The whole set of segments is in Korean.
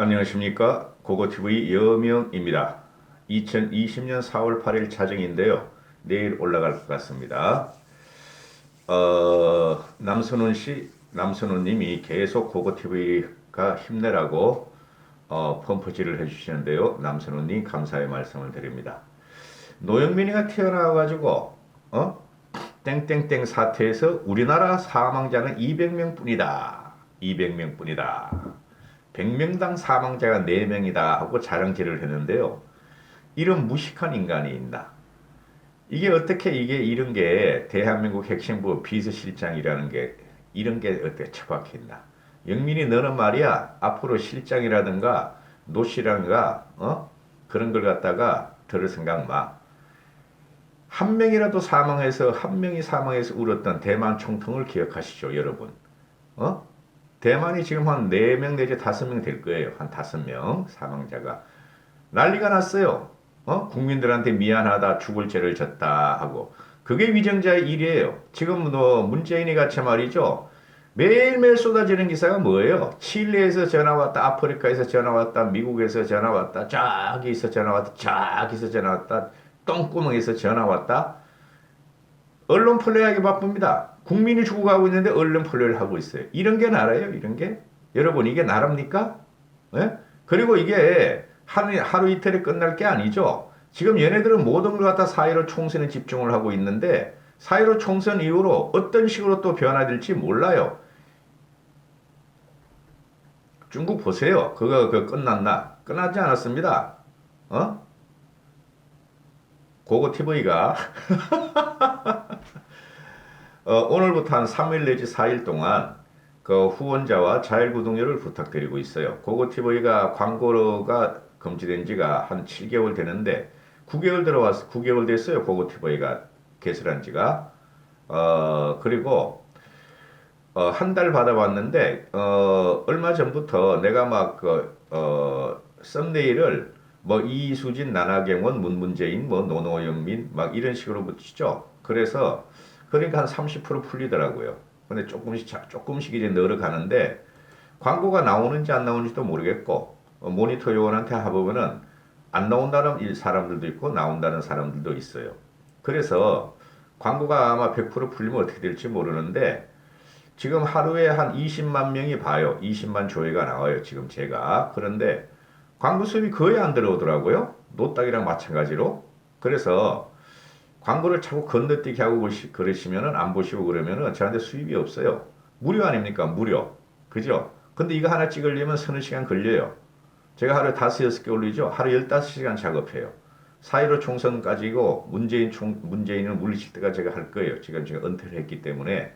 안녕하십니까 고고TV 여명입니다. 2020년 4월 8일 자정인데요. 내일 올라갈 것 같습니다. 어, 남선훈 씨, 남선훈 님이 계속 고고TV가 힘내라고 어, 펌프질을 해주시는데요. 남선훈 님 감사의 말씀을 드립니다. 노영민이가 태어나가지고 어? 땡땡땡 사태에서 우리나라 사망자는 200명 뿐이다. 200명 뿐이다. 100명당 사망자가 4명이다 하고 자랑질을 했는데요. 이런 무식한 인간이 있나? 이게 어떻게 이게 이런 게 대한민국 핵심부 비서실장이라는 게 이런 게 어떻게 처박혔나? 영민이 너는 말이야 앞으로 실장이라든가 노시라든가 어 그런 걸 갖다가 들을 생각 마. 한 명이라도 사망해서 한 명이 사망해서 울었던 대만 총통을 기억하시죠, 여러분. 어? 대만이 지금 한 4명 내지 5명 될 거예요. 한 5명 사망자가. 난리가 났어요. 어? 국민들한테 미안하다, 죽을 죄를 졌다 하고. 그게 위정자의 일이에요. 지금 너 문재인이 같이 말이죠. 매일매일 쏟아지는 기사가 뭐예요? 칠레에서 전화 왔다, 아프리카에서 전화 왔다, 미국에서 전화 왔다, 저기서 전화 왔다, 저기서 전화 왔다, 똥구멍에서 전화 왔다. 언론 플레이하기 바쁩니다. 국민이 죽어가고 있는데 언론 플레이를 하고 있어요. 이런 게 나라예요. 이런 게 여러분 이게 나랍니까? 예? 그리고 이게 하루, 하루 이틀에 끝날 게 아니죠. 지금 얘네들은 모든 걸 갖다 사회로 총선에 집중을 하고 있는데 사회로 총선 이후로 어떤 식으로 또 변화될지 몰라요. 중국 보세요. 그거 그 끝났나? 끝나지 않았습니다. 어? 고고 TV가 어, 오늘부터 한 3일 내지 4일 동안 그 후원자와 자율구독료를 부탁드리고 있어요. 고고 TV가 광고가 금지된 지가 한 7개월 되는데 9개월 들어왔 9개월 됐어요. 고고 TV가 개설한 지가 어 그리고 어, 한 달 받아봤는데 어, 얼마 전부터 내가 막 그 어, 썸네일을 뭐 이수진, 나나경원, 문문재인, 뭐 노노영민 막 이런 식으로 붙이죠. 그래서 그러니까 한 30% 풀리더라고요. 근데 조금씩 자- 조금씩 이제 늘어가는데 광고가 나오는지 안 나오는지도 모르겠고 어, 모니터 요원한테 해보면은 안 나온다는 일- 사람들도 있고 나온다는 사람들도 있어요. 그래서 광고가 아마 100% 풀리면 어떻게 될지 모르는데 지금 하루에 한 20만 명이 봐요. 20만 조회가 나와요. 지금 제가. 그런데 광고 수입이 거의 안 들어오더라고요. 노딱이랑 마찬가지로. 그래서 광고를 자꾸 건너뛰기 하고 그러시- 그러시면은 안 보시고 그러면은 저한테 수입이 없어요. 무료 아닙니까? 무료. 그죠? 근데 이거 하나 찍으려면 서너 시간 걸려요. 제가 하루에 다섯 여섯 개 올리죠. 하루 15시간 작업해요. 사이로 총선까지고 문재인 총 문재인을 물리칠 때까지 제가 할 거예요. 지금 제가 은퇴를 했기 때문에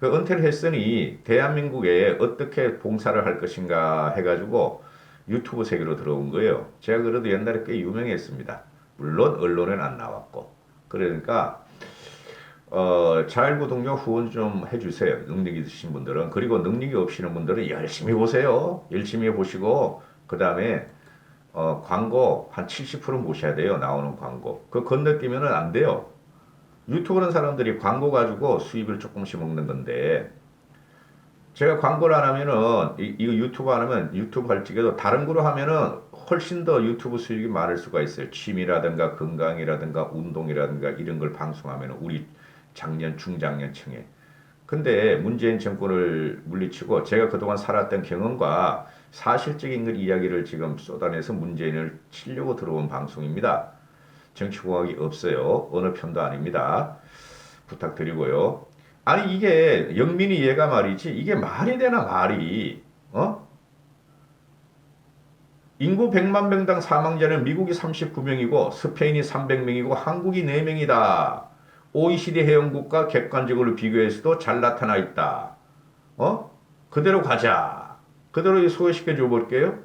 그 은퇴를 했으니 대한민국에 어떻게 봉사를 할 것인가 해가지고 유튜브 세계로 들어온 거예요. 제가 그래도 옛날에 꽤 유명했습니다. 물론 언론엔 안 나왔고. 그러니까 어, 자율구독료 후원 좀 해주세요. 능력이 있으신 분들은. 그리고 능력이 없으신 분들은 열심히 보세요. 열심히 보시고 그 다음에 어, 광고 한 70% 모셔야 돼요. 나오는 광고. 그 건너뛰면은 안 돼요. 유튜브는 사람들이 광고 가지고 수입을 조금씩 먹는 건데 제가 광고를 안 하면은 이, 이거 유튜브 안 하면 유튜브 할 적에도 다른 거로 하면은 훨씬 더 유튜브 수익이 많을 수가 있어요. 취미라든가 건강이라든가 운동이라든가 이런 걸 방송하면 우리 작년 중장년층에 근데 문재인 정권을 물리치고 제가 그동안 살았던 경험과 사실적인 걸 이야기를 지금 쏟아내서 문재인을 치려고 들어온 방송입니다. 정치공학이 없어요. 어느 편도 아닙니다. 부탁드리고요. 아니 이게 영민이 얘가 말이지 이게 말이 되나 말이 어? 인구 100만 명당 사망자는 미국이 39명이고 스페인이 300명이고 한국이 4명이다. OECD 회원국과 객관적으로 비교해서도 잘 나타나 있다. 어? 그대로 가자. 그대로 소개시켜 줘 볼게요.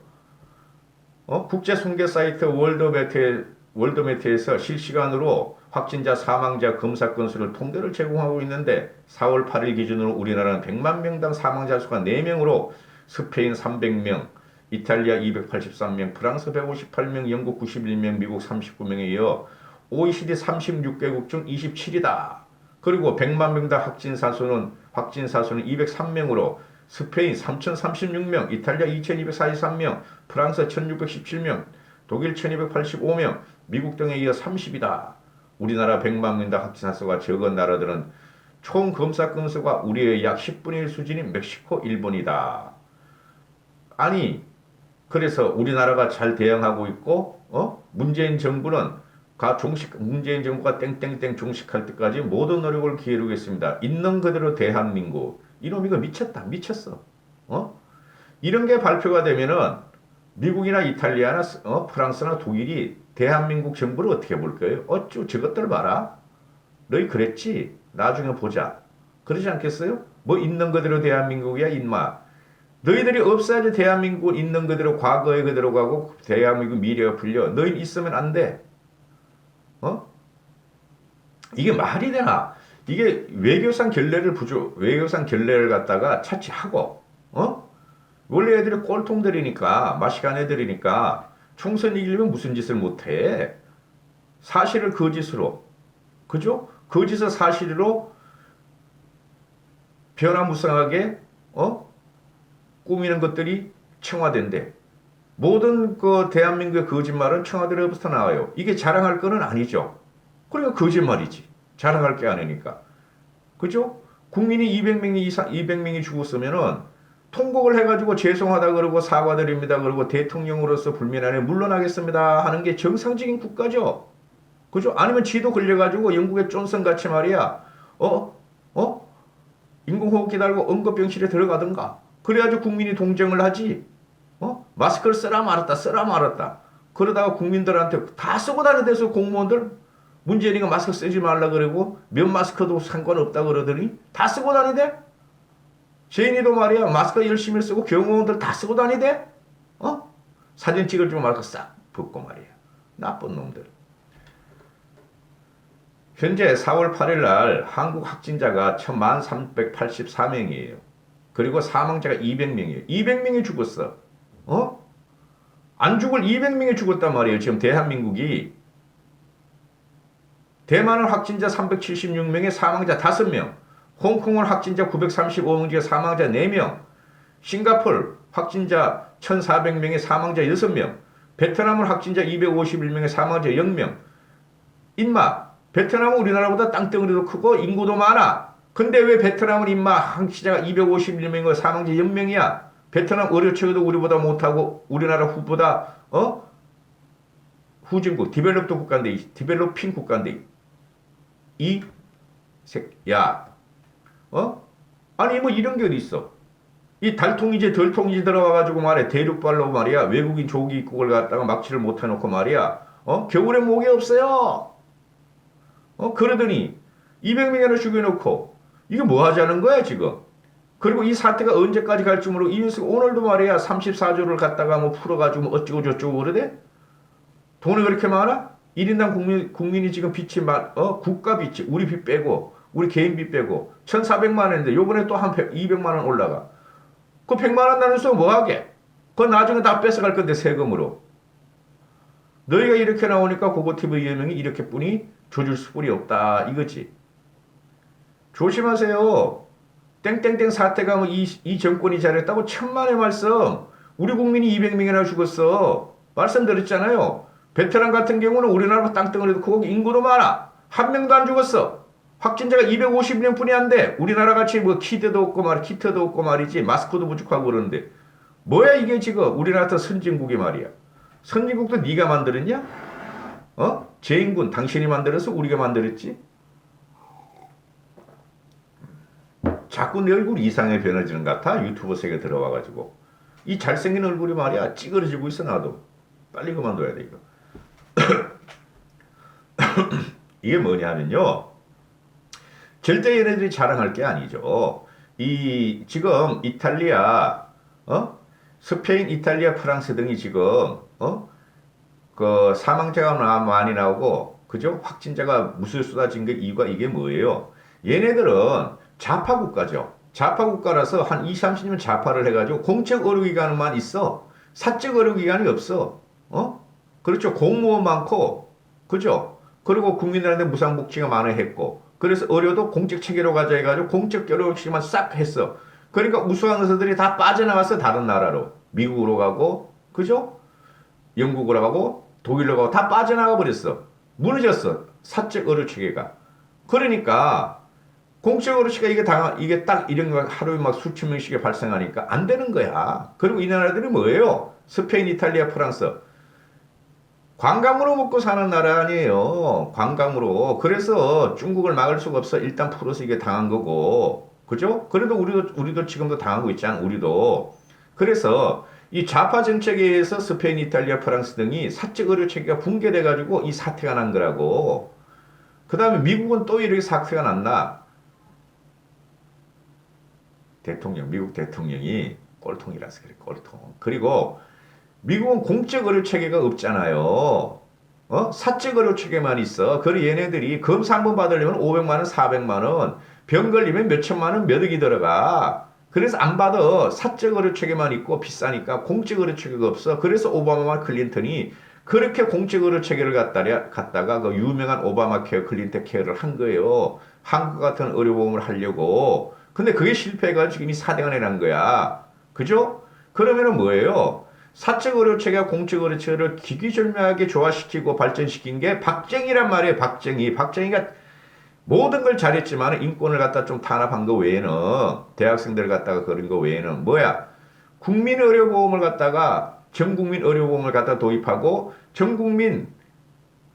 어? 국제 통계 사이트 월드매트 월드매트에서 실시간으로 확진자 사망자 검사 건수를 통계를 제공하고 있는데 4월 8일 기준으로 우리나라는 100만 명당 사망자 수가 4명으로 스페인 300명, 이탈리아 283명, 프랑스 158명, 영국 91명, 미국 39명에 이어 OECD 36개국 중 27이다. 그리고 100만 명당 확진사 수는 확진사 수는 203명으로 스페인 3,036명, 이탈리아 2,243명, 프랑스 1,617명, 독일 1,285명, 미국 등에 이어 30이다. 우리나라 100만 명당 확진자 수가 적은 나라들은 총 검사 건수가 우리의 약 10분의 1 수준인 멕시코, 일본이다. 아니, 그래서 우리나라가 잘 대응하고 있고, 어? 문재인 정부는 가 종식, 문재인 정부가 땡땡땡 종식할 때까지 모든 노력을 기울이겠습니다. 있는 그대로 대한민국. 이놈 이거 미쳤다. 미쳤어. 어? 이런 게 발표가 되면은 미국이나 이탈리아나 어? 프랑스나 독일이 대한민국 정부를 어떻게 볼 거예요? 어쭈 저것들 봐라. 너희 그랬지? 나중에 보자. 그러지 않겠어요? 뭐 있는 그대로 대한민국이야 인마. 너희들이 없어야지 대한민국 있는 그대로 과거에 그대로 가고 대한민국 미래가 풀려. 너희 있으면 안 돼. 어? 이게 말이 되나? 이게 외교상 결례를 부조 외교상 결례를 갖다가 차치하고 어? 원래 애들이 꼴통들이니까 마시간 애들이니까 총선 이기려면 무슨 짓을 못해 사실을 거짓으로 그죠? 거짓을 사실로 변화무쌍하게 어? 꾸미는 것들이 청와대인데 모든 그 대한민국의 거짓말은 청와대로부터 나와요. 이게 자랑할 거는 아니죠. 그러니까 거짓말이지. 자랑할 게 아니니까. 그죠? 국민이 200명이 이상 200명이 죽었으면은 통곡을 해가지고 죄송하다 그러고 사과드립니다 그러고 대통령으로서 불면안에 물러나겠습니다 하는 게 정상적인 국가죠. 그죠? 아니면 지도 걸려가지고 영국의 존슨 같이 말이야. 어? 어? 인공호흡 기다리고 응급병실에 들어가든가. 그래야지 국민이 동정을 하지. 어? 마스크를 쓰라 말았다, 쓰라 말았다. 그러다가 국민들한테 다 쓰고 다니면서 공무원들 문재인이가 마스크 쓰지 말라 그러고 면 마스크도 상관없다 그러더니 다 쓰고 다니대? 제인이도 말이야 마스크 열심히 쓰고 경호원들 다 쓰고 다니대? 어? 사진 찍을 줄 말고 싹 벗고 말이야. 나쁜 놈들. 현재 4월 8일 날 한국 확진자가 1384명이에요. 그리고 사망자가 200명이에요. 200명이 죽었어. 어? 안 죽을 200명이 죽었단 말이에요. 지금 대한민국이. 대만은 확진자 376명에 사망자 5명. 홍콩은 확진자 935명에 사망자 4명. 싱가폴 확진자 1,400명에 사망자 6명. 베트남은 확진자 251명에 사망자 0명. 인마 베트남은 우리나라보다 땅덩어리도 크고 인구도 많아. 근데 왜 베트남은 인마 항시자가 251명이고 사망자 0명이야? 베트남 의료체계도 우리보다 못하고 우리나라 후보다 어? 후진국 디벨롭도 국가인데 디벨롭핑 국가인데 이 야, 어? 아니 뭐 이런 게 어디 있어? 이 달통이제 덜통이제 들어와가지고 말해 대륙발로 말이야 외국인 조기 입국을 갖다가 막지를 못 해놓고 말이야 어 겨울에 목이 없어요. 어 그러더니 200명이나 죽여놓고 이게 뭐 하자는 거야 지금? 그리고 이 사태가 언제까지 갈지 모르고 이윤석 오늘도 말이야 34조를 갖다가 뭐 풀어가지고 뭐 어쩌고 저쩌고 그러대? 돈이 그렇게 많아? 1인당 국민, 국민이 지금 빚이 만, 어, 국가 빚이, 우리 빚 빼고, 우리 개인 빚 빼고, 1,400만 원인데, 요번에 또 한 200만 원 올라가. 그 100만 원 나눠서 뭐 하게? 그거 나중에 다 뺏어갈 건데, 세금으로. 너희가 이렇게 나오니까 고고TV 예명이 이렇게 뿐이 조줄 수뿐이 없다. 이거지. 조심하세요. 땡땡땡 사태가 뭐 이, 이 정권이 잘했다고 천만의 말씀. 우리 국민이 200명이나 죽었어. 말씀드렸잖아요. 베트남 같은 경우는 우리나라 땅덩어리도 크고 인구도 많아. 한 명도 안 죽었어. 확진자가 250명 뿐이 안 돼. 우리나라 같이 뭐 키트도 없고 말 키트도 없고 말이지. 마스크도 부족하고 그러는데. 뭐야 이게 지금 우리나라 선진국이 말이야. 선진국도 네가 만들었냐? 어? 제인군 당신이 만들어서 우리가 만들었지? 자꾸 내 얼굴 이상하게 변해지는 것 같아 유튜브 세계 들어와가지고 이 잘생긴 얼굴이 말이야 찌그러지고 있어 나도 빨리 그만둬야 돼 이거 이게 뭐냐면요 절대 얘네들이 자랑할 게 아니죠 이 지금 이탈리아 어 스페인 이탈리아 프랑스 등이 지금 어 그 사망자가 많이 나오고 그죠 확진자가 무수히 쏟아진 게 이유가 이게 뭐예요 얘네들은 좌파 국가죠. 좌파 국가라서 한 20, 30년 좌파를 해가지고 공적 의료기관만 있어. 사적 의료기관이 없어. 어? 그렇죠. 공무원 많고, 그죠? 그리고 국민들한테 무상복지가 많아 했고, 그래서 의료도 공적 체계로 가자 해가지고 공적 의료복지만 싹 했어. 그러니까 우수한 의사들이 다 빠져나갔어 다른 나라로 미국으로 가고 그죠? 영국으로 가고 독일로 가고 다 빠져나가 버렸어. 무너졌어 사적 의료 체계가. 그러니까 공적 의료 체계 이게 당 이게 딱 이런 거 하루에 막 수천 명씩이 발생하니까 안 되는 거야. 그리고 이 나라들이 뭐예요? 스페인, 이탈리아, 프랑스. 관광으로 먹고 사는 나라 아니에요. 관광으로. 그래서 중국을 막을 수가 없어. 일단 풀어서 이게 당한 거고. 그죠? 그래도 우리도, 우리도 지금도 당하고 있잖아. 우리도. 그래서 이 좌파 정책에 의해서 스페인, 이탈리아, 프랑스 등이 사적 의료 체계가 붕괴돼가지고 이 사태가 난 거라고. 그 다음에 미국은 또 이렇게 사태가 났나? 대통령, 미국 대통령이 꼴통이라서 그래, 꼴통. 그리고 미국은 공적 의료 체계가 없잖아요. 어? 사적 의료 체계만 있어. 그래 얘네들이 검사 한 번 받으려면 500만 원, 400만 원, 병 걸리면 몇 천만 원, 몇 억이 들어가. 그래서 안 받아. 사적 의료 체계만 있고 비싸니까 공적 의료 체계가 없어. 그래서 오바마와 클린턴이 그렇게 공적 의료 체계를 갖다가, 갖다가 그 유명한 오바마 케어, 클린턴 케어를 한 거예요. 한국 같은 의료보험을 하려고. 근데 그게 실패해가지고 지금 이 사대가 내난 거야. 그죠? 그러면은 뭐예요? 사적 의료 체계와 공적 의료 체계를 기기절묘하게 조화시키고 발전시킨 게 박정희란 말이에요. 박정희. 박정희가 모든 걸 잘했지만 인권을 갖다 좀 탄압한 거 외에는 대학생들 갖다가 그런 거 외에는 뭐야? 국민 의료보험을 갖다가 전 국민 의료보험을 갖다 도입하고 전 국민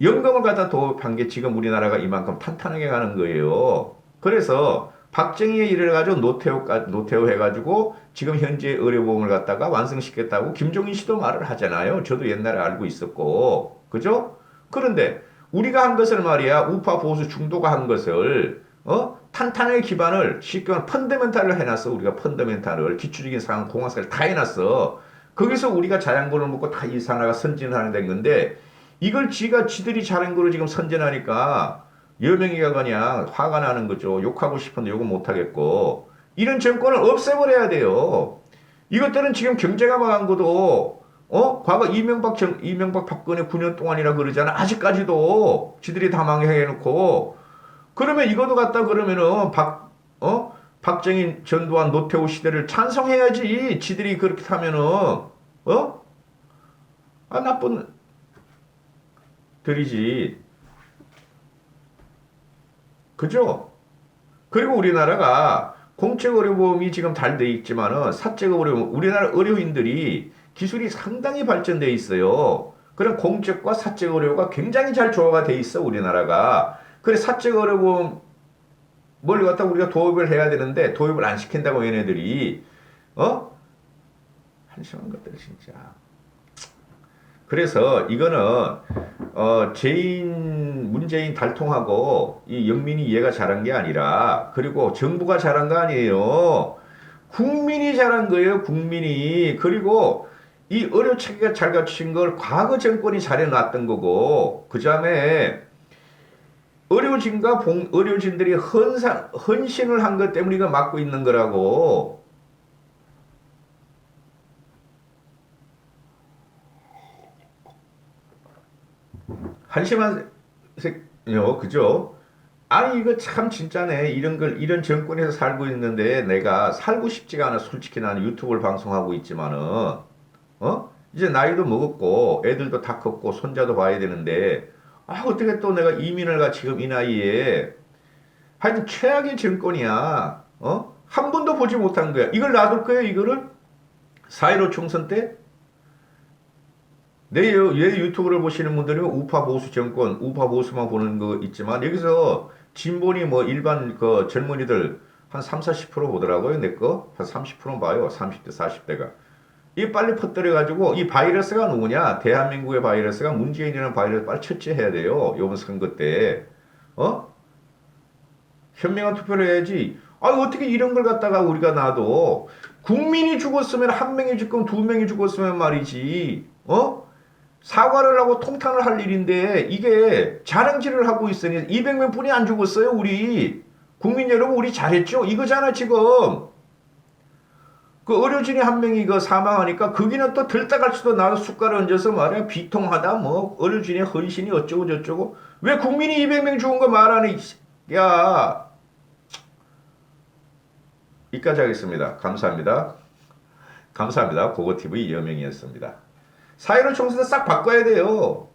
연금을 갖다 도입한 게 지금 우리나라가 이만큼 탄탄하게 가는 거예요. 그래서 박정희의 일을 가지고 노태우 노태우 해가지고 지금 현재 의료보험을 갖다가 완성시켰다고 김종인 씨도 말을 하잖아요. 저도 옛날에 알고 있었고, 그죠? 그런데 우리가 한 것을 말이야 우파 보수 중도가 한 것을 어 탄탄하게 기반을 쉽게 말하면 펀더멘탈을 해놨어. 우리가 펀더멘탈을 기초적인 상황 공학사를 다 해놨어. 거기서 우리가 자양분을 먹고 다 이 산하가 선진하는 된 건데 이걸 지가 지들이 거로 지금 선전하니까 여명이가 그냥 화가 나는 거죠. 욕하고 싶은데 욕은 못하겠고. 이런 정권을 없애버려야 돼요. 이것들은 지금 경제가 망한 것도, 어? 과거 이명박 정, 이명박 박근혜 9년 동안이라 그러잖아. 아직까지도 지들이 다 망해 놓고. 그러면 이것도 갖다 그러면은 박, 어? 박정희, 전두환, 노태우 시대를 찬성해야지. 지들이 그렇게 하면은, 어? 아, 나쁜, 들이지. 그죠? 그리고 우리나라가 공적 의료보험이 지금 잘 돼 있지만은 사적 의료보험, 우리나라 의료인들이 기술이 상당히 발전돼 있어요. 그런 공적과 사적 의료가 굉장히 잘 조화가 돼 있어 우리나라가. 그래 사적 의료보험 뭘 갖다 우리가 도입을 해야 되는데 도입을 안 시킨다고 얘네들이 어 한심한 것들 진짜. 그래서 이거는 어 제인 문재인 달통하고 이 영민이 이해가 잘한 게 아니라 그리고 정부가 잘한 거 아니에요. 국민이 잘한 거예요. 국민이 그리고 이 의료 체계가 잘 갖춘 걸 과거 정권이 잘해놨던 거고 그 다음에 의료진과 봉, 의료진들이 헌상, 헌신을 한 것 때문에 이거 막고 있는 거라고 한심한 새요. 그죠? 아니 이거 참 진짜네. 이런 걸 이런 정권에서 살고 있는데 내가 살고 싶지가 않아 솔직히 나는 유튜브를 방송하고 있지만은. 어? 이제 나이도 먹었고 애들도 다 컸고 손자도 봐야 되는데. 아 어떻게 또 내가 이민을 가 지금 이 나이에? 하여튼 최악의 정권이야. 어한 번도 보지 못한 거야. 이걸 놔둘 거예요 이거를? 4.15 총선 때 내, 내 유튜브를 보시는 분들은 우파 보수 정권, 우파 보수만 보는 거 있지만 여기서 진본이 뭐 일반 그 젊은이들 한 3, 40% 보더라고요. 내 거. 한 30% 봐요. 30대, 40대가. 이 빨리 퍼뜨려 가지고 이 바이러스가 누구냐? 대한민국의 바이러스가 문재인이라는 바이러스 빨리 처치해야 돼요. 이번 선거 때. 어? 현명한 투표를 해야지. 아, 어떻게 이런 걸 갖다가 우리가 놔도 국민이 죽었으면 한 명이 죽고 두 명이 죽었으면 말이지. 어? 사과를 하고 통탄을 할 일인데 이게 자랑질을 하고 있으니 200명 뿐이 안 죽었어요 우리. 국민 여러분 우리 잘했죠? 이거잖아 지금. 그 의료진이 한 명이 그 사망하니까 거기는 또 들떠갈 수도 나서 숟가락 얹어서 말해 비통하다 뭐. 의료진의 헌신이 어쩌고 저쩌고. 왜 국민이 200명 죽은 거 말하니 야. 여기까지 하겠습니다. 감사합니다. 감사합니다. 고고TV 여명이었습니다. 사회론 총선은 싹 바꿔야 돼요.